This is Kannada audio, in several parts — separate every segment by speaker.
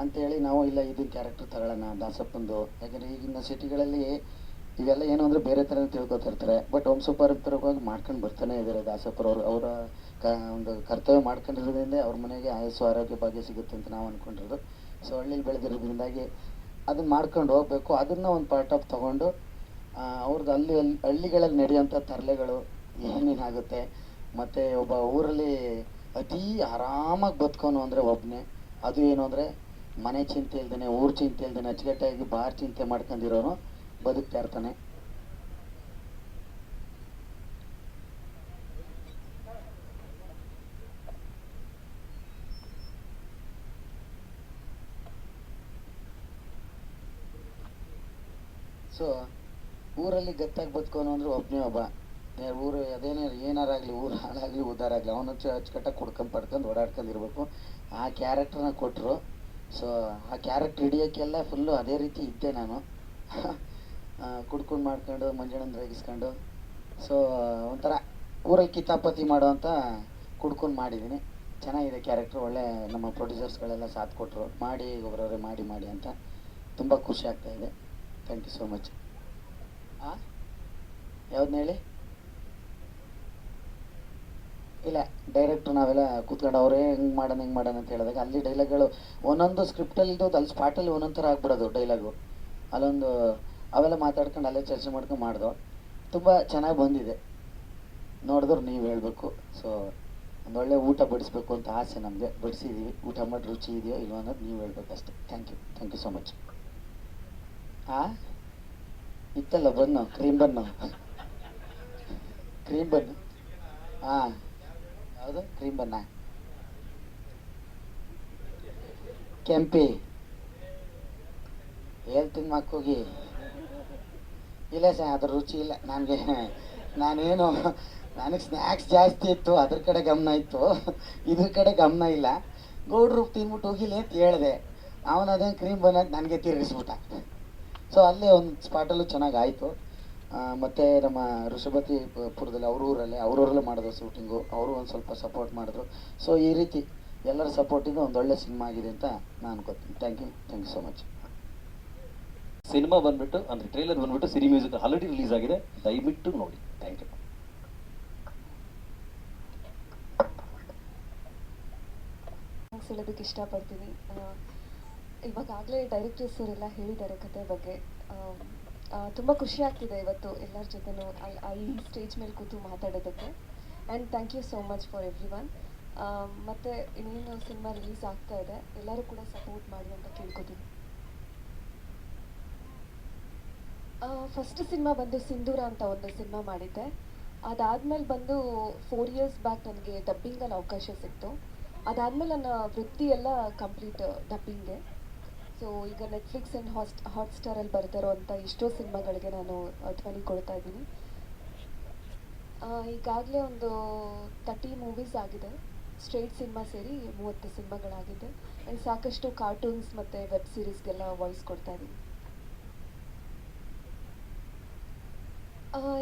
Speaker 1: ಅಂತೇಳಿ ನಾವು ಇಲ್ಲ ಇದನ್ನ ಕ್ಯಾರೆಕ್ಟರ್ ತಗೊಳ್ಳೋಣ ದಾಸಪ್ಪಂದು ಯಾಕಂದರೆ ಈಗಿನ ಸಿಟಿಗಳಲ್ಲಿ ಇವೆಲ್ಲ ಏನು ಅಂದರೆ ಬೇರೆ ಥರ ತಿಳ್ಕೊತಿರ್ತಾರೆ. ಬಟ್ ಓಂ ಸೂಪರ್ ಹೋಗಿ ಮಾಡ್ಕೊಂಡು ಬರ್ತಾನೆ ಇದ್ದಾರೆ ದಾಸಪ್ಪರವರು ಅವರ. ಕ, ಒಂದು ಕರ್ತವ್ಯ ಮಾಡ್ಕೊಂಡಿರೋದ್ರಿಂದ ಅವ್ರ ಮನೆಗೆ ಆಯಸ್ಸು, ಆರೋಗ್ಯ ಭಾಗ್ಯ ಸಿಗುತ್ತೆ ಅಂತ ನಾವು ಅಂದ್ಕೊಂಡಿರೋದು ಸೊ ಹಳ್ಳಿಲಿ ಬೆಳೆದಿರೋದ್ರಿಂದಾಗಿ ಅದನ್ನ ಮಾಡ್ಕೊಂಡು ಹೋಗ್ಬೇಕು. ಅದನ್ನ ಒಂದು ಪಾರ್ಟ್ ಆಫ್ ತಗೊಂಡು ಅವ್ರದ್ದು ಅಲ್ಲಿ ಅಲ್ಲಿ, ಹಳ್ಳಿಗಳಲ್ಲಿ ನಡೆಯುವಂಥ ತರಲೆಗಳು ಏನೇನಾಗುತ್ತೆ, ಮತ್ತು ಒಬ್ಬ ಊರಲ್ಲಿ ಅತೀ ಆರಾಮಾಗಿ ಬದುಕೋನು ಅಂದರೆ ಒಬ್ಬನೇ ಅದು ಏನು ಅಂದರೆ ಮನೆ ಚಿಂತೆ ಇಲ್ದೇನೆ, ಊರ್ ಚಿಂತೆ ಇಲ್ದೇನೆ, ಅಚ್ಚುಕಟ್ಟಾಗಿ ಬಾರ್ ಚಿಂತೆ ಮಾಡ್ಕೊಂಡಿರೋನು ಬದುಕ್ತಾ ಇರ್ತಾನೆ. ಸೊ ಊರಲ್ಲಿ ಗತ್ತಾಗಿ ಬದುಕೋನು ಅಂದ್ರೆ ಒಬ್ಬನೇ ಒಬ್ಬ. ಊರು ಅದೇನೇ ಏನಾರಾಗ್ಲಿ ಊರು ಹಾಳಾಗ್ಲಿ ಉದ್ಧಾರ ಆಗಲಿ, ಅವನು ಅಚ್ಚುಕಟ್ಟಾಗಿ ಕುಡ್ಕೊಂಡ್ ಪಡ್ಕೊಂಡು ಓಡಾಡ್ಕೊಂಡು ಇರಬೇಕು ಆ ಕ್ಯಾರೆಕ್ಟರ್ನ ಕೊಟ್ಟರು ಸೊ ಆ ಕ್ಯಾರೆಕ್ಟರ್ ಹಿಡಿಯೋಕ್ಕೆಲ್ಲ ಫುಲ್ಲು ಅದೇ ರೀತಿ ಇದ್ದೆ ನಾನು. ಕುಡ್ಕೊಂಡು ಮಾಡ್ಕೊಂಡು, ಮಂಜಣ್ಣನ ರೇಗಿಸ್ಕೊಂಡು. ಸೊ ಒಂಥರ ಊರಲ್ಲಿ ಕಿತಾಪತಿ ಮಾಡೋ ಅಂತ ಕುಡ್ಕೊಂಡು ಮಾಡಿದ್ದೀನಿ ಚೆನ್ನಾಗಿದೆ ಕ್ಯಾರೆಕ್ಟ್ರ್ ಒಳ್ಳೆ ನಮ್ಮ ಪ್ರೊಡ್ಯೂಸರ್ಸ್ಗಳೆಲ್ಲ ಸಾಥ್ ಕೊಟ್ಟರು ಮಾಡಿ ಒಬ್ಬರವ್ರೆ ಮಾಡಿ ಮಾಡಿ ಅಂತ ತುಂಬ ಖುಷಿ ಆಗ್ತಾ ಇದೆ. ಥ್ಯಾಂಕ್ ಯು ಸೋ ಮಚ್ ಯಾವ್ದನ್ನ ಹೇಳಿ? ಇಲ್ಲ ಡೈರೆಕ್ಟ್ರು ನಾವೆಲ್ಲ ಕೂತ್ಕೊಂಡು ಅವರೇ ಹೆಂಗೆ ಮಾಡೋಣ ಹೆಂಗೆ ಮಾಡೋಣ ಅಂತ ಹೇಳಿದಾಗ ಅಲ್ಲಿ ಡೈಲಾಗ್ಗಳು ಒಂದೊಂದು ಸ್ಕ್ರಿಪ್ಟಲ್ಲಿ ಇದ್ದು ಅಲ್ಲಿ ಸ್ಪಾಟಲ್ಲಿ ಒಂದೊಂದು ಥರ ಆಗ್ಬಿಡೋದು ಡೈಲಾಗು ಅಲ್ಲೊಂದು ಅವೆಲ್ಲ ಮಾತಾಡ್ಕೊಂಡು ಅಲ್ಲೇ ಚರ್ಚೆ ಮಾಡ್ಕೊಂಡು ಮಾಡ್ದೋ. ತುಂಬ ಚೆನ್ನಾಗಿ ಬಂದಿದೆ. ನೋಡಿದ್ರೆ ನೀವು ಹೇಳಬೇಕು. ಸೊ ಒಂದು ಒಳ್ಳೆ ಊಟ ಬಡಿಸ್ಬೇಕು ಅಂತ ಆಸೆ ನಮಗೆ. ಬಡಿಸಿದ್ದೀವಿ ಊಟ ಮಾಡಿ ರುಚಿ ಇದೆಯೋ ಇಲ್ಲೋ ಅನ್ನೋದು ನೀವು ಹೇಳ್ಬೇಕು ಅಷ್ಟೆ thank you thank you so much ಆ? ಇತ್ತಲ್ಲ, bun cream bun. Cream bun. ಹಾಂ ಯಾವುದು ಕ್ರೀಮ್ ಬನ್ನ ಕೆಂಪಿ. ಹೇಳ್ತೀನಿ ಮಕ್ಕೋಗಿ ಇಲ್ಲ ಸರ್, ಅದ್ರ ರುಚಿ ಇಲ್ಲ. ನನಗೆ, ನಾನೇನು, ನನಗೆ ಸ್ನ್ಯಾಕ್ಸ್ ಜಾಸ್ತಿ ಇತ್ತು, ಅದ್ರ ಕಡೆ ಗಮನ ಇತ್ತು. ಇದ್ರ ಕಡೆ ಗಮನ ಇಲ್ಲ. ಗೌಡ್ರು ತಿನ್ಬಿಟ್ಟು ಹೋಗಿಲ್ಲ ಅಂತ ಹೇಳಿದೆ. ಅವನು ಅದೇನು ಕ್ರೀಮ್ ಬನ್ನ ನನಗೆ ತಿರುಗಿಸ್ಬಿಟ್ಟ. ಸೊ ಅಲ್ಲೇ ಒಂದು ಸ್ಪಾಟಲ್ಲೂ ಚೆನ್ನಾಗಿ ಆಯಿತು. ಮತ್ತು ನಮ್ಮ ಋಷಭತಿ ಪುರದಲ್ಲಿ ಅವ್ರ ಊರಲ್ಲೇ ಅವ್ರ ಊರಲ್ಲೇ ಮಾಡಿದ್ರು ಶೂಟಿಂಗು ಅವರು ಒಂದು ಸ್ವಲ್ಪ ಸಪೋರ್ಟ್ ಮಾಡಿದ್ರು. ಸೊ ಈ ರೀತಿ ಎಲ್ಲರ ಸಪೋರ್ಟಿಂದ ಒಂದು ಒಳ್ಳೆ ಸಿನಿಮಾ ಆಗಿದೆ ಅಂತ ನಾನು ಅನ್ಕೋತೀನಿ. Thank you thank you so much
Speaker 2: cinema ಬಂದ್ಬಿಟ್ಟು ಅಂದರೆ ಟ್ರೈಲರ್ ಬಂದ್ಬಿಟ್ಟು ಸಿರಿ ಮ್ಯೂಸಿಕ್ ಆಲ್ರೆಡಿ ರಿಲೀಸ್ ಆಗಿದೆ. ದಯವಿಟ್ಟು ನೋಡಿ. ಥ್ಯಾಂಕ್ ಯು
Speaker 3: ಹೇಳೋದಕ್ಕೆ ಇಷ್ಟಪಡ್ತೀನಿ. ಇವಾಗಾಗಲೇ ಡೈರೆಕ್ಟರ್ಸ್ ಅವರೆಲ್ಲ ಹೇಳಿದ್ದಾರೆ ಕತೆ ಬಗ್ಗೆ. ತುಂಬ ಖುಷಿ ಆಗ್ತಿದೆ ಇವತ್ತು ಎಲ್ಲರ ಜೊತೆನೂ ಅಲ್ಲಿ ಸ್ಟೇಜ್ ಮೇಲೆ ಕೂತು ಮಾತಾಡೋದಕ್ಕೆ. And thank you so much for everyone ಮತ್ತು ಇನ್ನೇನು ಸಿನಿಮಾ ರಿಲೀಸ್ ಆಗ್ತಾ ಇದೆ. ಎಲ್ಲರೂ ಕೂಡ ಸಪೋರ್ಟ್ ಮಾಡಿ ಅಂತ ಕೇಳ್ಕೊತೀನಿ. ಫಸ್ಟ್ ಸಿನಿಮಾ ಬಂದು ಸಿಂಧೂರ ಅಂತ ಒಂದು ಸಿನಿಮಾ ಮಾಡಿದ್ದೆ. ಅದಾದ್ಮೇಲೆ ಬಂದು ಫೋರ್ ಇಯರ್ಸ್ ಬ್ಯಾಕ್ ನನಗೆ ಡಬ್ಬಿಂಗಲ್ಲಿ ಅವಕಾಶ ಸಿಕ್ತು. ಅದಾದ್ಮೇಲೆ ನನ್ನ ವೃತ್ತಿ ಎಲ್ಲ ಕಂಪ್ಲೀಟ್ ಡಬ್ಬಿಂಗೆ ಸೊ ಈಗ ನೆಟ್ಫ್ಲಿಕ್ಸ್ ಆ್ಯಂಡ್ ಹಾಸ್ಟ್ ಹಾಟ್ಸ್ಟಾರಲ್ಲಿ ಬರ್ತಾರೋ ಅಂತ ಎಷ್ಟೋ ಸಿನಿಮಾಗಳಿಗೆ ನಾನು ಧ್ವನಿ ಕೊಡ್ತಾ ಇದ್ದೀನಿ. ಈಗಾಗಲೇ ಒಂದು ತರ್ಟಿ ಮೂವೀಸ್ ಆಗಿದೆ. ಸ್ಟ್ರೇಟ್ ಸಿನಿಮಾ ಸೇರಿ ಮೂವತ್ತು ಸಿನಿಮಾಗಳಾಗಿದೆ. ಆ್ಯಂಡ್ ಸಾಕಷ್ಟು ಕಾರ್ಟೂನ್ಸ್ ಮತ್ತು ವೆಬ್ ಸೀರೀಸ್ಗೆಲ್ಲ ವಾಯ್ಸ್ ಕೊಡ್ತಾ ಇದ್ದೀನಿ.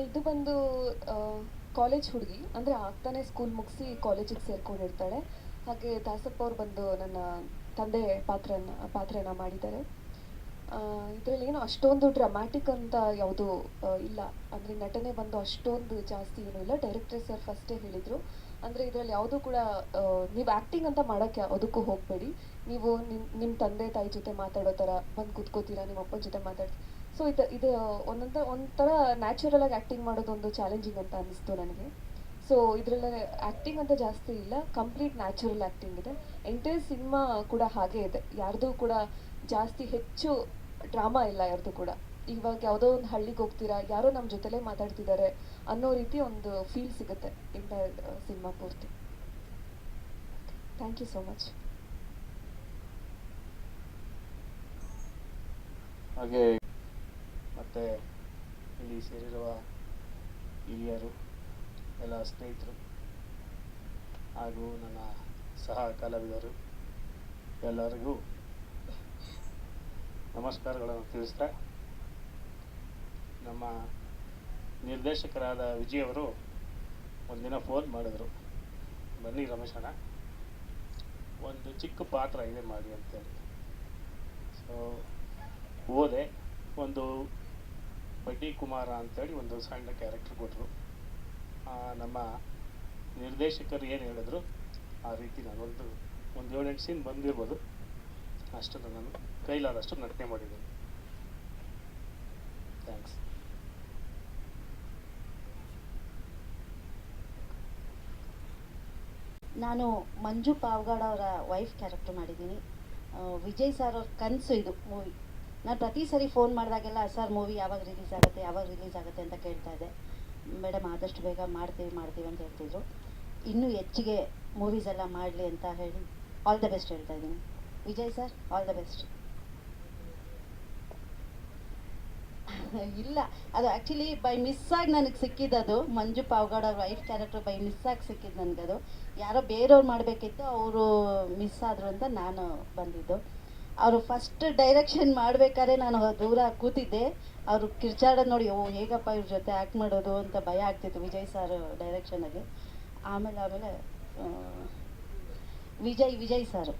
Speaker 3: ಇದು ಬಂದು ಕಾಲೇಜ್ ಹುಡುಗಿ. ಅಂದರೆ ಆಗ್ತಾನೆ ಸ್ಕೂಲ್ ಮುಗಿಸಿ ಕಾಲೇಜಿಗೆ ಸೇರ್ಕೊಂಡಿರ್ತಾಳೆ. ಹಾಗೆ ದಾಸಪ್ಪ ಅವ್ರು ಬಂದು ನನ್ನ ತಂದೆ ಪಾತ್ರನ ಪಾತ್ರನ ಮಾಡಿದ್ದಾರೆ. ಇದರಲ್ಲಿ ಏನು ಅಷ್ಟೊಂದು ಡ್ರಾಮ್ಯಾಟಿಕ್ ಅಂತ ಯಾವುದು ಇಲ್ಲ. ಅಂದರೆ ನಟನೆ ಬಂದು ಅಷ್ಟೊಂದು ಜಾಸ್ತಿ ಏನೂ ಇಲ್ಲ. ಡೈರೆಕ್ಟರ್ ಸರ್ ಫಸ್ಟೇ ಹೇಳಿದರು. ಅಂದರೆ ಇದರಲ್ಲಿ ಯಾವುದೂ ಕೂಡ ನೀವು ಆ್ಯಕ್ಟಿಂಗ್ ಅಂತ ಮಾಡೋಕ್ಕೆ ಅದಕ್ಕೂ ಹೋಗಬೇಡಿ. ನೀವು ನಿಮ್ಮ ನಿಮ್ಮ ತಂದೆ ತಾಯಿ ಜೊತೆ ಮಾತಾಡೋ ಥರ ಬಂದು ಕೂತ್ಕೋತೀರಾ, ನಿಮ್ಮ ಅಪ್ಪನ ಜೊತೆ ಮಾತಾಡಿ ಸೊ ಇದು ಇದು ಒಂದೊಂದು, ಒಂಥರ ನ್ಯಾಚುರಲಾಗಿ ಆ್ಯಕ್ಟಿಂಗ್ ಮಾಡೋದು ಒಂದು ಚಾಲೆಂಜಿಂಗ್ ಅಂತ ಅನ್ನಿಸ್ತು ನನಗೆ. ಸೊ ಇದರಲ್ಲಿ ಆ್ಯಕ್ಟಿಂಗ್ ಅಂತ ಜಾಸ್ತಿ ಇಲ್ಲ ಕಂಪ್ಲೀಟ್ ನ್ಯಾಚುರಲ್ ಆ್ಯಕ್ಟಿಂಗ್ ಇದೆ. ಎಂಟೈರ್ ಸಿನಿಮಾ ಕೂಡ ಹಾಗೇ ಇದೆ. ಯಾರ್ದು ಕೂಡ ಜಾಸ್ತಿ ಹೆಚ್ಚು ಡ್ರಾಮಾ ಇಲ್ಲ ಯಾರ್ದು ಕೂಡ. ಇವಾಗ ಯಾವುದೋ ಒಂದು ಹಳ್ಳಿಗೆ ಹೋಗ್ತೀರಾ, ಯಾರೋ ನಮ್ಮ ಜೊತೆಲೇ ಮಾತಾಡ್ತಿದ್ದಾರೆ ಅನ್ನೋ ರೀತಿ ಒಂದು ಫೀಲ್ ಸಿಗುತ್ತೆ ಎಂಟೈರ್ ಸಿನಿಮಾ ಪೂರ್ತಿ. ಥ್ಯಾಂಕ್ ಯು ಸೋ ಮಚ್
Speaker 1: ಹಾಗೆ ಮತ್ತೆ ಇಲ್ಲಿ ಸೇರಿರುವ ಹಿರಿಯರು ಎಲ್ಲ ಸ್ನೇಹಿತರು ಹಾಗೂ ನನ್ನ ಸಹ ಕಲಾವಿದರು ಎಲ್ಲರಿಗೂ ನಮಸ್ಕಾರಗಳನ್ನು ತಿಳಿಸ್ತಾ ನಮ್ಮ ನಿರ್ದೇಶಕರಾದ ವಿಜಯ್ ಅವರು ಒಂದಿನ ಫೋನ್ ಮಾಡಿದರು, ಬನ್ನಿ ರಮೇಶಣ್ಣ ಒಂದು ಚಿಕ್ಕ ಪಾತ್ರ ಇದೆ ಮಾಡಿ ಅಂತೇಳಿ.
Speaker 4: ಸೊ ಹೋದೆ, ಒಂದು ಬಡ್ಡಿ ಕುಮಾರ ಅಂತೇಳಿ ಒಂದು ಸಣ್ಣ ಕ್ಯಾರೆಕ್ಟರ್ ಕೊಟ್ಟರು ನಮ್ಮ ನಿರ್ದೇಶಕರು ಏನು ಹೇಳಿದ್ರು, ಆ ರೀತಿ ನಾನು ಒಂದು ಏಳೆಂಟು ಸೀನ್ ಬಂದಿರ್ಬೋದು. ಅಷ್ಟನ್ನು ನಾನು ಕೈಲಾದಷ್ಟು ನಟನೆ ಮಾಡಿದ್ದೀನಿ. ಥ್ಯಾಂಕ್ಸ್
Speaker 5: ನಾನು ಮಂಜು ಪಾವ್ಗಾಡ್ ಅವರ ವೈಫ್ ಕ್ಯಾರೆಕ್ಟರ್ ಮಾಡಿದ್ದೀನಿ. ವಿಜಯ್ ಸರ್ ಅವ್ರ ಕನಸು ಇದು ಮೂವಿ ನಾನು ಪ್ರತಿ ಸರಿ ಫೋನ್ ಮಾಡಿದಾಗೆಲ್ಲ, ಸರ್ ಮೂವಿ ಯಾವಾಗ ರಿಲೀಸ್ ಆಗುತ್ತೆ, ಯಾವಾಗ ರಿಲೀಸ್ ಆಗುತ್ತೆ ಅಂತ ಕೇಳ್ತಾ ಇದ್ದೆ. ಮೇಡಮ್ ಆದಷ್ಟು ಬೇಗ ಮಾಡ್ತೀವಿ ಮಾಡ್ತೀವಿ ಅಂತ ಹೇಳ್ತಿದ್ರು. ಇನ್ನೂ ಹೆಚ್ಚಿಗೆ ಮೂವೀಸ್ ಎಲ್ಲ ಮಾಡಲಿ ಅಂತ ಹೇಳಿ ಆಲ್ ದ ಬೆಸ್ಟ್ ಹೇಳ್ತಾ ಇದ್ದೀನಿ. Vijay sir all the best ಇಲ್ಲ, ಅದು ಆ್ಯಕ್ಚುಲಿ ಬೈ ಮಿಸ್ ಆಗಿ ನನಗೆ ಸಿಕ್ಕಿದ್ದದು Manju Pavgad wife character by miss ಆಗಿ ಸಿಕ್ಕಿದ್ದು ನನಗದು. ಯಾರೋ ಬೇರೆಯವ್ರು ಮಾಡಬೇಕಿತ್ತು, ಅವರು ಮಿಸ್ ಆದರು ಅಂತ ನಾನು ಬಂದಿದ್ದು. ಅವರು ಫಸ್ಟ್ ಡೈರೆಕ್ಷನ್ ಮಾಡ್ಬೇಕಾದ್ರೆ ನಾನು ದೂರ ಕೂತಿದ್ದೆ. ಅವರು ಕಿರ್ಚಾಡೋದು ನೋಡಿ, ಓ, ಹೇಗಪ್ಪ ಇವ್ರ ಜೊತೆ ಆ್ಯಕ್ಟ್ ಮಾಡೋದು ಅಂತ ಭಯ ಆಗ್ತಿತ್ತು ವಿಜಯ್ ಸರ್ ಡೈರೆಕ್ಷನಲ್ಲಿ ಆಮೇಲೆ ಆಮೇಲೆ ವಿಜಯ್ ವಿಜಯ್ ಸರ್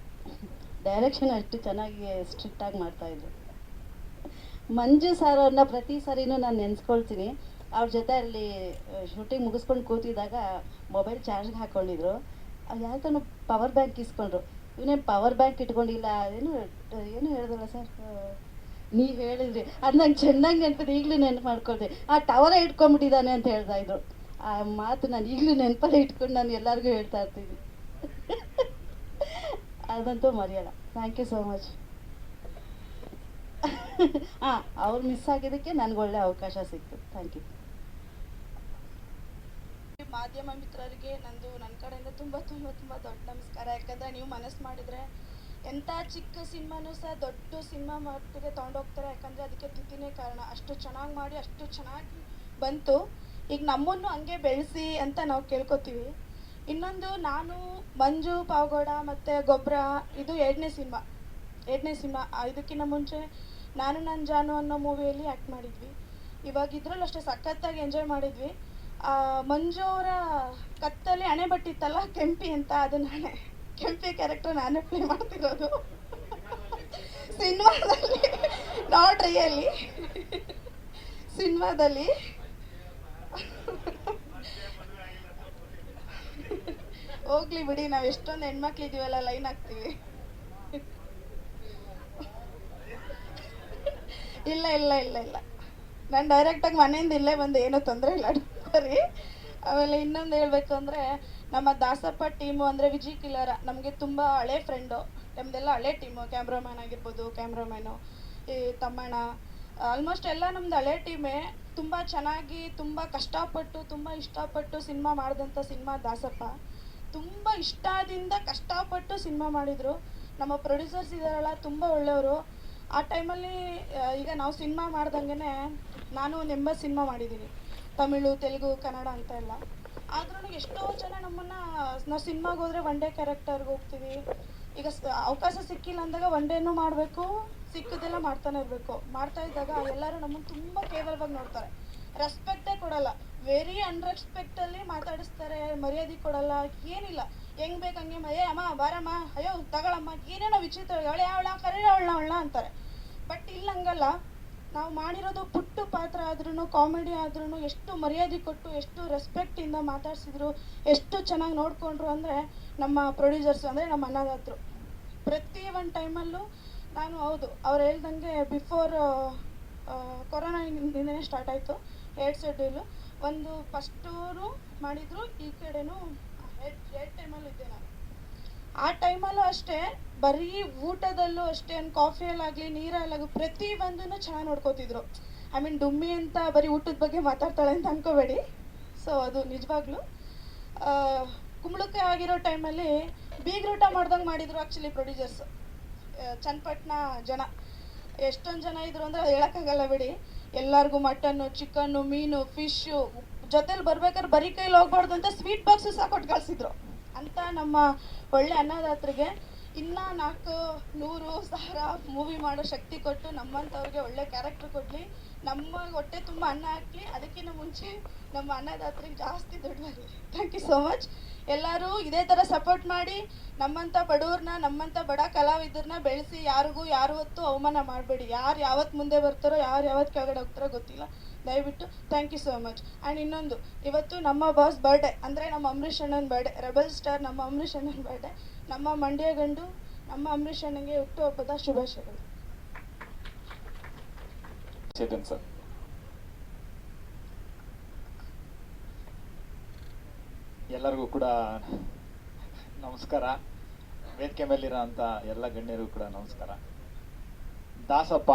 Speaker 5: ಡೈರೆಕ್ಷನ್ ಅಷ್ಟು ಚೆನ್ನಾಗಿ ಸ್ಟ್ರಿಕ್ಟಾಗಿ ಮಾಡ್ತಾಯಿದ್ರು ಮಂಜು ಸರ್ ಅವ್ರನ್ನ ಪ್ರತಿ ಸಾರಿನೂ ನಾನು ನೆನೆಸ್ಕೊಳ್ತೀನಿ. ಅವ್ರ ಜೊತೆ ಅಲ್ಲಿ ಶೂಟಿಂಗ್ ಮುಗಿಸ್ಕೊಂಡು ಕೂತಿದ್ದಾಗ ಮೊಬೈಲ್ ಚಾರ್ಜ್ಗೆ ಹಾಕ್ಕೊಂಡಿದ್ರು ಯಾಕಂದ್ರೆ ಪವರ್ ಬ್ಯಾಂಕ್ ಇಸ್ಕೊಂಡ್ರು. ಇವನೇನು ಪವರ್ ಬ್ಯಾಂಕ್ ಇಟ್ಕೊಂಡಿಲ್ಲ, ಏನು ಏನು ಹೇಳಿದ್ರಲ್ಲ ಸರ್ ನೀವು ಹೇಳಿದ್ರಿ. ಅದು ನಂಗೆ ಚೆನ್ನಾಗಿ ನೆನಪಿದೆ, ಈಗಲೂ ನೆನ್ಪು ಮಾಡ್ಕೊಳ್ದೆ. ಆ ಟವರ ಇಟ್ಕೊಂಡ್ಬಿಟ್ಟಿದ್ದಾನೆ ಅಂತ ಹೇಳ್ತಾ ಇದ್ರು ಆ ಮಾತು ನಾನು ಈಗಲೂ ನೆನಪಲ್ಲೇ ಇಟ್ಕೊಂಡು ನಾನು ಎಲ್ಲರಿಗೂ ಹೇಳ್ತಾ ಇರ್ತೀನಿ. ಅದಂತೂ ಮರೆಯಲ್ಲ ಥ್ಯಾಂಕ್ ಯು ಸೋ ಮಚ್ ಹಾಂ, ಅವ್ರು ಮಿಸ್ ಆಗಿದ್ದಕ್ಕೆ ನನಗೆ ಒಳ್ಳೆ ಅವಕಾಶ ಸಿಕ್ತು. ಥ್ಯಾಂಕ್ ಯು
Speaker 6: ಮಾಧ್ಯಮ ಮಿತ್ರರಿಗೆ ನಂದು ನನ್ನ ಕಡೆಯಿಂದ ತುಂಬ ತುಂಬ ತುಂಬ ದೊಡ್ಡ ನಮಸ್ಕಾರ. ಯಾಕಂದರೆ ನೀವು ಮನಸ್ಸು ಮಾಡಿದರೆ ಎಂಥ ಚಿಕ್ಕ ಸಿನಿಮಾನೂ ಸಹ ದೊಡ್ಡ ಸಿನಿಮಾ ಮಟ್ಟಿಗೆ ತೊಗೊಂಡೋಗ್ತಾರೆ. ಯಾಕಂದರೆ ಅದಕ್ಕೆ ತುತಿನೇ ಕಾರಣ. ಅಷ್ಟು ಚೆನ್ನಾಗಿ ಮಾಡಿ, ಅಷ್ಟು ಚೆನ್ನಾಗಿ ಬಂತು. ಈಗ ನಮ್ಮನ್ನು ಹಂಗೆ ಬೆಳೆಸಿ ಅಂತ ನಾವು ಕೇಳ್ಕೊತೀವಿ. ಇನ್ನೊಂದು ನಾನು, ಮಂಜು, ಪಾವಗೌಡ ಮತ್ತು ಗೊಬ್ಬರ ಇದು ಎರಡನೇ ಸಿನಿಮಾ. ಎರಡನೇ ಸಿನಿಮಾ. ಇದಕ್ಕಿಂತ ಮುಂಚೆ ನಾನು ನನ್ನ ಜಾನು ಅನ್ನೋ ಮೂವಿಯಲ್ಲಿ ಆ್ಯಕ್ಟ್ ಮಾಡಿದ್ವಿ. ಇವಾಗ ಇದರಲ್ಲೂ ಅಷ್ಟೇ ಸಖತ್ತಾಗಿ ಎಂಜಾಯ್ ಮಾಡಿದ್ವಿ. ಮಂಜು ಅವರ ಕತ್ತಲ್ಲಿ ಹಣೆ ಬಟ್ಟಿತ್ತಲ್ಲ ಕೆಂಪಿ ಅಂತ ಅದು ನಾನೇ ಕೆಂಪಿ ಕ್ಯಾರೆಕ್ಟರ್ ನಾನೇ ಪ್ಲೇ ಮಾಡ್ತಿರೋದು. ಸಿನಿಮಾದಲ್ಲಿ ನಾಟ್ ರಿಯಲಿ ಸಿನಿಮಾದಲ್ಲಿ. ಹೋಗ್ಲಿ ಬಿಡಿ, ನಾವು ಎಷ್ಟೊಂದು ಹೆಣ್ಮಕ್ಳಿದೀವಲ್ಲ ಲೈನ್ ಹಾಕ್ತೀವಿ. ಇಲ್ಲ ಇಲ್ಲ ಇಲ್ಲ ಇಲ್ಲ. ನಾನು ಡೈರೆಕ್ಟಾಗಿ ಮನೆಯಿಂದ ಇಲ್ಲೇ ಬಂದು, ಏನೂ ತೊಂದರೆ ಇಲ್ಲ. ಸರಿ ಆಮೇಲೆ ಇನ್ನೊಂದು ಹೇಳಬೇಕು ಅಂದರೆ, ನಮ್ಮ ದಾಸಪ್ಪ ಟೀಮು ಅಂದರೆ ವಿಜಯ್ ಕಿಲಾರ. ನಮಗೆ ತುಂಬ ಹಳೆ ಫ್ರೆಂಡು ನಮ್ದೆಲ್ಲ ಹಳೆ ಟೀಮು. ಕ್ಯಾಮ್ರಾಮ್ಯಾನ್ ಆಗಿರ್ಬೋದು ಕ್ಯಾಮ್ರಾಮ್ಯಾನು ಈ ತಮ್ಮಣ್ಣ. ಆಲ್ಮೋಸ್ಟ್ ಎಲ್ಲ ನಮ್ದು ಹಳೆ ಟೀಮೇ. ತುಂಬ ಚೆನ್ನಾಗಿ, ತುಂಬ ಕಷ್ಟಪಟ್ಟು, ತುಂಬ ಇಷ್ಟಪಟ್ಟು ಸಿನಿಮಾ ಮಾಡಿದಂಥ ಸಿನಿಮಾ ದಾಸಪ್ಪ. ತುಂಬ ಇಷ್ಟದಿಂದ ಕಷ್ಟಪಟ್ಟು ಸಿನಿಮಾ ಮಾಡಿದರು. ನಮ್ಮ ಪ್ರೊಡ್ಯೂಸರ್ಸ್ ಇದ್ದಾರಲ್ಲ, ತುಂಬ ಒಳ್ಳೆಯವರು. ಆ ಟೈಮಲ್ಲಿ ಈಗ ನಾವು ಸಿನಿಮಾ ಮಾಡ್ದಂಗೆ ನಾನು ಒಂದು ಎಂಬತ್ತು ಸಿನಿಮಾ ಮಾಡಿದ್ದೀನಿ ತಮಿಳು, ತೆಲುಗು, ಕನ್ನಡ ಅಂತ ಎಲ್ಲ. ಆದ್ರೂ ಎಷ್ಟೋ ಜನ ನಮ್ಮನ್ನು ನಾವು ಸಿನಿಮಾಗೆ ಹೋದರೆ ಒನ್ ಡೇ ಕ್ಯಾರೆಕ್ಟರ್ಗೆ ಹೋಗ್ತೀವಿ. ಈಗ ಅವಕಾಶ ಸಿಕ್ಕಿಲ್ಲ ಅಂದಾಗ ಒನ್ ಡೇನೂ ಮಾಡಬೇಕು, ಸಿಕ್ಕದೆಲ್ಲ ಮಾಡ್ತಾನೆ ಇರಬೇಕು. ಮಾಡ್ತಾ ಇದ್ದಾಗ ಎಲ್ಲರೂ ನಮ್ಮನ್ನು ತುಂಬ ಕೇವಲವಾಗಿ ನೋಡ್ತಾರೆ. ರೆಸ್ಪೆಕ್ಟೇ ಕೊಡಲ್ಲ. ವೆರಿ ಅನ್ರೆಸ್ಪೆಕ್ಟಲ್ಲಿ ಮಾತಾಡಿಸ್ತಾರೆ, ಮರ್ಯಾದೆ ಕೊಡಲ್ಲ, ಏನಿಲ್ಲ. ಹೆಂಗ್ ಬೇಕು ಹಂಗೆ ಏ ಅಮ್ಮ, ಬಾರಮ್ಮ, ಅಯ್ಯೋ, ತಗೊಳಮ್ಮ, ಏನೇನೋ ವಿಚಿತ್ರ, ಅವಳೆ, ಅವಳ, ಕರೀರ ಅವಳ ಅವಳ ಅಂತಾರೆ. ಬಟ್ ಇಲ್ಲಿ ಹಂಗಲ್ಲ ನಾವು ಮಾಡಿರೋದು ಪುಟ್ಟು ಪಾತ್ರ ಆದ್ರೂ ಕಾಮಿಡಿ ಆದ್ರೂ ಎಷ್ಟು ಮರ್ಯಾದೆ ಕೊಟ್ಟು, ಎಷ್ಟು ರೆಸ್ಪೆಕ್ಟಿಂದ ಮಾತಾಡ್ಸಿದ್ರು, ಎಷ್ಟು ಚೆನ್ನಾಗಿ ನೋಡಿಕೊಂಡ್ರು ಅಂದರೆ ನಮ್ಮ ಪ್ರೊಡ್ಯೂಸರ್ಸ್ ಅಂದರೆ ನಮ್ಮ ಅನ್ನದಾತರು ಪ್ರತಿ ಒಂದು ಟೈಮಲ್ಲೂ ನಾನು ಹೌದು, ಅವ್ರು ಹೇಳ್ದಂಗೆ ಬಿಫೋರ್ ಕೊರೋನಾ ಇಂದನೇ ಸ್ಟಾರ್ಟ್ ಆಯಿತು ಎರಡು ಶೆಡ್ಯೂಲು ಒಂದು ಫಸ್ಟೂರು ಮಾಡಿದ್ರು, ಈ ಕಡೆನೂ ಎರಡು ಟೈಮಲ್ಲೂ ಇದ್ದೆ ನಾನು. ಆ ಟೈಮಲ್ಲೂ ಅಷ್ಟೇ, ಬರೀ ಊಟದಲ್ಲೂ ಅಷ್ಟೇ ಒಂದು ಕಾಫಿಯಲ್ಲಾಗಲಿ ನೀರಲ್ಲಾಗಲಿ ಪ್ರತಿ ಒಂದನ್ನು ಚೆನ್ನಾಗಿ ನೋಡ್ಕೋತಿದ್ರು. ಐ ಮೀನ್ ಡುಮ್ಮಿ ಅಂತ ಬರೀ ಊಟದ ಬಗ್ಗೆ ಮಾತಾಡ್ತಾಳೆ ಅಂತ ಅನ್ಕೋಬೇಡಿ. ಸೊ ಅದು ನಿಜವಾಗ್ಲೂ. ಕುಂಬಳಕ್ಕೆ ಆಗಿರೋ ಟೈಮಲ್ಲಿ ಬೀಗ್ರೂಟ ಮಾಡ್ದಂಗೆ ಮಾಡಿದ್ರು ಆ್ಯಕ್ಚುಲಿ ಪ್ರೊಡ್ಯೂಸರ್ಸ್ ಚನ್ನಪಟ್ಟಣ ಜನ. ಎಷ್ಟೊಂದು ಜನ ಇದ್ರು ಅಂದರೆ ಅದು ಹೇಳೋಕ್ಕಾಗಲ್ಲ ಬಿಡಿ. ಎಲ್ಲರಿಗೂ ಮಟನ್ನು ಚಿಕನ್ನು ಮೀನು ಫಿಶ್ಶು ಜೊತೇಲಿ ಬರ್ಬೇಕಾದ್ರೆ ಬರೀ ಕೈಲಿ ಹೋಗ್ಬಾರ್ದು ಅಂತ ಸ್ವೀಟ್ ಬಾಕ್ಸಸ್ ಸಹ ಕೊಟ್ಟು ಕಳಿಸಿದ್ರು. ಅಂತ ನಮ್ಮ ಒಳ್ಳೆ ಅನ್ನದಾತರಿಗೆ ಇನ್ನ ನಾಲ್ಕು ನೂರು ಸಾವಿರ ಮೂವಿ ಮಾಡೋ ಶಕ್ತಿ ಕೊಟ್ಟು ನಮ್ಮಂಥವ್ರಿಗೆ ಒಳ್ಳೆ ಕ್ಯಾರೆಕ್ಟರ್ ಕೊಡ್ಲಿ. ನಮ್ಮ ಹೊಟ್ಟೆ ತುಂಬ ಅನ್ನ ಹಾಕಲಿ. ಅದಕ್ಕಿಂತ ಮುಂಚೆ ನಮ್ಮ ಅನ್ನದಾತರಿಗೆ ಜಾಸ್ತಿ ದುಡ್ಡು ಬರಲಿ. ಥ್ಯಾಂಕ್ ಯು ಸೋ ಮಚ್ ಎಲ್ಲರೂ ಇದೇ ಥರ ಸಪೋರ್ಟ್ ಮಾಡಿ ನಮ್ಮಂಥ ಬಡವ್ರನ್ನ ನಮ್ಮಂಥ ಬಡ ಕಲಾವಿದರನ್ನ ಬೆಳೆಸಿ, ಯಾರಿಗೂ ಯಾರು ಹೊತ್ತು ಅವಮಾನ ಮಾಡಬೇಡಿ. ಯಾರು ಯಾವತ್ತು ಮುಂದೆ ಬರ್ತಾರೋ, ಯಾರು ಯಾವತ್ತು ಕೆಳಗಡೆ ಹೋಗ್ತಾರೋ ಗೊತ್ತಿಲ್ಲ. ದಯವಿಟ್ಟು thank you so much and ಇನ್ನೊಂದು, ಇವತ್ತು ನಮ್ಮ ಬಾಸ್ ಬರ್ಡೇ ಅಂದರೆ ನಮ್ಮ ಅಂಬರೀಷ್ ಅಣ್ಣನ ಬರ್ಡೆ ರೆಬಲ್ ಸ್ಟಾರ್ ನಮ್ಮ ಅಂಬರೀಷ್ ಅಣ್ಣನ ಬರ್ಡೆ ನಮ್ಮ ಮಂಡ್ಯ ಗಂಡು, ನಮ್ಮ ಅಂಬರೀಷ್ ಅಣ್ಣಂಗೆ ಹುಟ್ಟುಹಬ್ಬದ ಶುಭಾಶಯಗಳು.
Speaker 7: ಚೇತನ್ ಸರ್. ಎಲ್ಲರಿಗೂ ಕೂಡ ನಮಸ್ಕಾರ. ವೇದಿಕೆ ಮೇಲಿರೋ ಅಂಥ ಎಲ್ಲ ಗಣ್ಯರಿಗೂ ಕೂಡ ನಮಸ್ಕಾರ. ದಾಸಪ್ಪ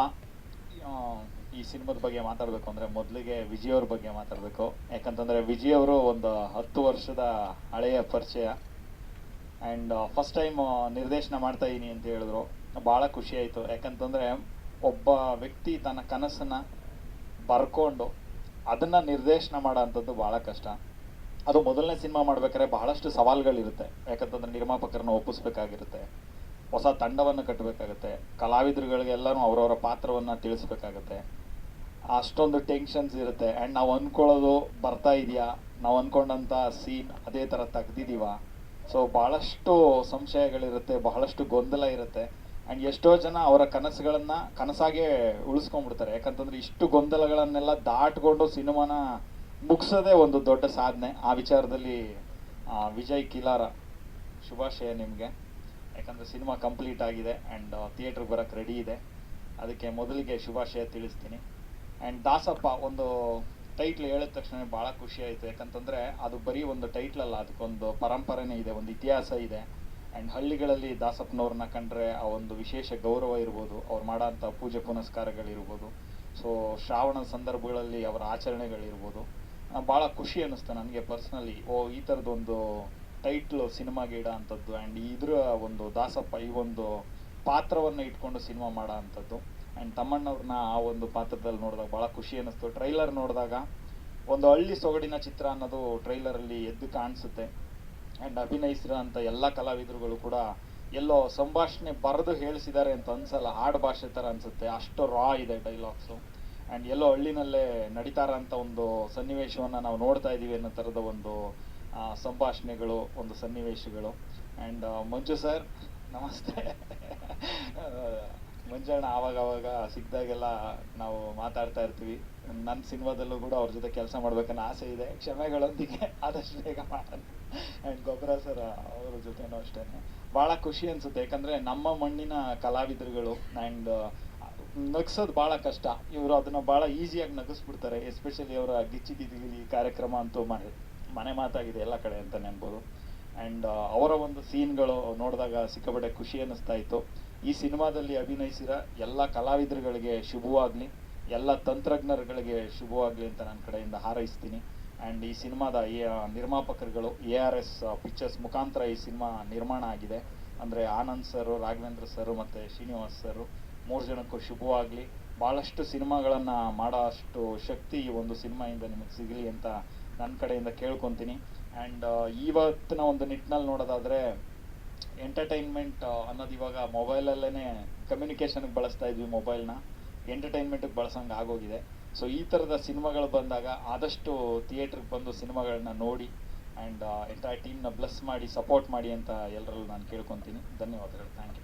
Speaker 7: ಈ ಸಿನಿಮಾದ ಬಗ್ಗೆ ಮಾತಾಡಬೇಕು ಅಂದರೆ ಮೊದಲಿಗೆ ವಿಜಯ್ ಅವ್ರ ಬಗ್ಗೆ ಮಾತಾಡಬೇಕು. ಯಾಕಂತಂದರೆ ವಿಜಯ್ ಅವರು ಒಂದು ಹತ್ತು ವರ್ಷದ ಹಳೆಯ ಪರಿಚಯ. ಆ್ಯಂಡ್ ಫಸ್ಟ್ ಟೈಮ್ ನಿರ್ದೇಶನ ಮಾಡ್ತಾ ಇದೀನಿ ಅಂತ ಹೇಳಿದ್ರು. ಭಾಳ ಖುಷಿ ಆಯಿತು. ಯಾಕಂತಂದರೆ ಒಬ್ಬ ವ್ಯಕ್ತಿ ತನ್ನ ಕನಸನ್ನು ಬರ್ಕೊಂಡು ಅದನ್ನು ನಿರ್ದೇಶನ ಮಾಡೋ ಅಂಥದ್ದು ಭಾಳ ಕಷ್ಟ. ಅದು ಮೊದಲನೇ ಸಿನಿಮಾ ಮಾಡ್ಬೇಕಾದ್ರೆ ಬಹಳಷ್ಟು ಸವಾಲುಗಳಿರುತ್ತೆ. ಯಾಕಂತಂದ್ರೆ ನಿರ್ಮಾಪಕರನ್ನ ಒಪ್ಪಿಸ್ಬೇಕಾಗಿರುತ್ತೆ. ಹೊಸ ತಂಡವನ್ನು ಕಟ್ಟಬೇಕಾಗುತ್ತೆ ಕಲಾವಿದರುಗಳಿಗೆಲ್ಲನೂ ಅವರವರ ಪಾತ್ರವನ್ನು ತಿಳಿಸ್ಬೇಕಾಗತ್ತೆ. ಅಷ್ಟೊಂದು ಟೆನ್ಷನ್ಸ್ ಇರುತ್ತೆ. ಆ್ಯಂಡ್ ನಾವು ಅಂದ್ಕೊಳ್ಳೋದು ಬರ್ತಾ ಇದೆಯಾ? ನಾವು ಅಂದ್ಕೊಂಡಂಥ ಸೀನ್ ಅದೇ ಥರ ತೆಗ್ದಿದ್ದೀವ ಸೊ ಭಾಳಷ್ಟು ಸಂಶಯಗಳಿರುತ್ತೆ, ಬಹಳಷ್ಟು ಗೊಂದಲ ಇರುತ್ತೆ. ಆ್ಯಂಡ್ ಎಷ್ಟೋ ಜನ ಅವರ ಕನಸುಗಳನ್ನು ಕನಸಾಗೆ ಉಳಿಸ್ಕೊಂಡ್ಬಿಡ್ತಾರೆ. ಯಾಕಂತಂದ್ರೆ ಇಷ್ಟು ಗೊಂದಲಗಳನ್ನೆಲ್ಲ ದಾಟ್ಕೊಂಡು ಸಿನಿಮಾನ ಮುಗಿಸೋದೇ ಒಂದು ದೊಡ್ಡ ಸಾಧನೆ. ಆ ವಿಚಾರದಲ್ಲಿ ವಿಜಯ್ ಕಿಲಾರ ಶುಭಾಶಯ ನಿಮಗೆ. ಯಾಕಂದರೆ ಸಿನಿಮಾ ಕಂಪ್ಲೀಟ್ ಆಗಿದೆ. ಆ್ಯಂಡ್ ಥಿಯೇಟ್ರಿಗೆ ಬರೋಕ್ಕೆ ರೆಡಿ ಇದೆ. ಅದಕ್ಕೆ ಮೊದಲಿಗೆ ಶುಭಾಶಯ ತಿಳಿಸ್ತೀನಿ. ಆ್ಯಂಡ್ ದಾಸಪ್ಪ ಒಂದು ಟೈಟ್ಲ್ ಹೇಳಿದ ತಕ್ಷಣ ಭಾಳ ಖುಷಿ ಆಯ್ತು. ಯಾಕಂತಂದರೆ ಅದು ಬರೀ ಒಂದು ಟೈಟ್ಲ್ ಅಲ್ಲ, ಅದಕ್ಕೊಂದು ಪರಂಪರೆನೇ ಇದೆ, ಒಂದು ಇತಿಹಾಸ ಇದೆ. ಆ್ಯಂಡ್ ಹಳ್ಳಿಗಳಲ್ಲಿ ದಾಸಪ್ಪನವ್ರನ್ನ ಕಂಡ್ರೆ ಆ ಒಂದು ವಿಶೇಷ ಗೌರವ ಇರ್ಬೋದು, ಅವ್ರು ಮಾಡೋಂಥ ಪೂಜೆ ಪುನಸ್ಕಾರಗಳಿರ್ಬೋದು. ಸೊ ಶ್ರಾವಣದ ಸಂದರ್ಭಗಳಲ್ಲಿ ಅವರ ಆಚರಣೆಗಳಿರ್ಬೋದು. ಭಾಳ ಖುಷಿ ಅನ್ನಿಸ್ತು ನನಗೆ ಪರ್ಸ್ನಲಿ ಓ, ಈ ಥರದೊಂದು ಟೈಟ್ಲು ಸಿನಿಮಾಗೆ ಇಡೋ ಅಂಥದ್ದು ಆ್ಯಂಡ್ ಇದರ ಒಂದು ದಾಸಪ್ಪ ಈ ಒಂದು ಪಾತ್ರವನ್ನು ಇಟ್ಕೊಂಡು ಸಿನಿಮಾ ಮಾಡೋ ಅಂಥದ್ದು. ಆ್ಯಂಡ್ ತಮ್ಮಣ್ಣವ್ರನ್ನ ಆ ಒಂದು ಪಾತ್ರದಲ್ಲಿ ನೋಡಿದಾಗ ಭಾಳ ಖುಷಿ ಅನ್ನಿಸ್ತು. ಟ್ರೈಲರ್ ನೋಡಿದಾಗ ಒಂದು ಹಳ್ಳಿ ಸೊಗಡಿನ ಚಿತ್ರ ಅನ್ನೋದು ಟ್ರೈಲರಲ್ಲಿ ಎದ್ದು ಕಾಣಿಸುತ್ತೆ. ಆ್ಯಂಡ್ ಅಭಿನಯಿಸಿರೋ ಅಂಥ ಎಲ್ಲ ಕಲಾವಿದರುಗಳು ಕೂಡ ಎಲ್ಲೋ ಸಂಭಾಷಣೆ ಬರೆದು ಹೇಳಿಸಿದ್ದಾರೆ ಅಂತ ಅನ್ಸಲ್ಲ. ಹಾಡು ಭಾಷೆ ಥರ ಅನಿಸುತ್ತೆ. ಅಷ್ಟು ರಾ ಇದೆ ಡೈಲಾಗ್ಸು ಆ್ಯಂಡ್ ಎಲ್ಲೋ ಹಳ್ಳಿನಲ್ಲೇ ನಡೀತಾರ ಅಂತ ಒಂದು ಸನ್ನಿವೇಶವನ್ನು ನಾವು ನೋಡ್ತಾ ಇದ್ದೀವಿ ಅನ್ನೋ ಥರದ ಒಂದು ಸಂಭಾಷಣೆಗಳು, ಒಂದು ಸನ್ನಿವೇಶಗಳು. ಆ್ಯಂಡ್ ಮಂಜು ಸರ್ ನಮಸ್ತೆ. ಮಂಜಣ್ಣ ಆವಾಗ ಆವಾಗ ಸಿಕ್ಕಿದಾಗೆಲ್ಲ ನಾವು ಮಾತಾಡ್ತಾ ಇರ್ತೀವಿ. ನನ್ನ ಸಿನಿಮಾದಲ್ಲೂ ಕೂಡ ಅವ್ರ ಜೊತೆ ಕೆಲಸ ಮಾಡ್ಬೇಕನ್ನೋ ಆಸೆ ಇದೆ. ಕ್ಷಮೆಗಳೊಂದಿಗೆ ಆದಷ್ಟು ಬೇಗ ಮಾಡೋಣ. ಆ್ಯಂಡ್ ಗೊಬ್ಬರ ಸರ್ ಅವ್ರ ಜೊತೆನೂ ಅಷ್ಟೇ ಭಾಳ ಖುಷಿ ಅನ್ಸುತ್ತೆ. ಯಾಕಂದರೆ ನಮ್ಮ ಮಣ್ಣಿನ ಕಲಾವಿದರುಗಳು ಆ್ಯಂಡ್ ನಗ್ಸೋದು ಭಾಳ ಕಷ್ಟ. ಇವರು ಅದನ್ನ ಭಾಳ ಈಸಿಯಾಗಿ ನಗಿಸ್ಬಿಡ್ತಾರೆ. ಎಸ್ಪೆಷಲಿ ಅವರ ಗಿಚ್ಚಿ ಗಿಲಿ ಕಾರ್ಯಕ್ರಮ ಅಂತೂ ಮನೆ ಮನೆ ಮಾತಾಗಿದೆ ಎಲ್ಲ ಕಡೆ ಅಂತಾನೆ ಅನ್ಬೋದು. ಆ್ಯಂಡ್ ಅವರ ಒಂದು ಸೀನ್ಗಳು ನೋಡಿದಾಗ ಸಿಕ್ಕಾಪಟ್ಟೆ ಖುಷಿ ಅನ್ನಿಸ್ತಾ ಇತ್ತು. ಈ ಸಿನಿಮಾದಲ್ಲಿ ಅಭಿನಯಿಸಿದ ಎಲ್ಲ ಕಲಾವಿದರುಗಳಿಗೆ ಶುಭವಾಗಲಿ, ಎಲ್ಲ ತಂತ್ರಜ್ಞರುಗಳಿಗೆ ಶುಭವಾಗಲಿ ಅಂತ ನನ್ನ ಕಡೆಯಿಂದ ಹಾರೈಸ್ತೀನಿ. ಆ್ಯಂಡ್ ಈ ಸಿನಿಮಾದ ನಿರ್ಮಾಪಕರುಗಳು ಎ ಆರ್ ಎಸ್ ಪಿಕ್ಚರ್ಸ್ ಮುಖಾಂತರ ಈ ಸಿನಿಮಾ ನಿರ್ಮಾಣ ಆಗಿದೆ. ಅಂದರೆ ಆನಂದ್ ಸರು, ರಾಘವೇಂದ್ರ ಸರು ಮತ್ತು ಶ್ರೀನಿವಾಸ್ ಸರು, ಮೂರು ಜನಕ್ಕೂ ಶುಭವಾಗಲಿ. ಭಾಳಷ್ಟು ಸಿನಿಮಾಗಳನ್ನು ಮಾಡೋ ಅಷ್ಟು ಶಕ್ತಿ ಈ ಒಂದು ಸಿನಿಮಾಯಿಂದ ನಿಮಗೆ ಸಿಗಲಿ ಅಂತ ನನ್ನ ಕಡೆಯಿಂದ ಕೇಳ್ಕೊತೀನಿ. ಆ್ಯಂಡ್ ಇವತ್ತಿನ ಒಂದು ನಿಟ್ಟಿನಲ್ಲಿ ನೋಡೋದಾದರೆ ಎಂಟರ್ಟೈನ್ಮೆಂಟ್ ಅನ್ನೋದು ಇವಾಗ ಮೊಬೈಲಲ್ಲೇ ಕಮ್ಯುನಿಕೇಷನ್ಗೆ ಬಳಸ್ತಾ ಇದ್ವಿ ಮೊಬೈಲ್ನ ಎಂಟರ್ಟೈನ್ಮೆಂಟಿಗೆ ಬಳಸಂಗೆ ಆಗೋಗಿದೆ. ಸೊ ಈ ಥರದ ಸಿನಿಮಾಗಳು ಬಂದಾಗ ಆದಷ್ಟು ಥಿಯೇಟ್ರಿಗೆ ಬಂದು ಸಿನಿಮಾಗಳನ್ನ ನೋಡಿ ಆ್ಯಂಡ್ ಎಂಟೈರ್ ಟೀಮ್ನ ಬ್ಲೆಸ್ ಮಾಡಿ ಸಪೋರ್ಟ್ ಮಾಡಿ ಅಂತ ಎಲ್ಲರಲ್ಲೂ ನಾನು ಕೇಳ್ಕೊತೀನಿ. ಧನ್ಯವಾದಗಳು. Thank you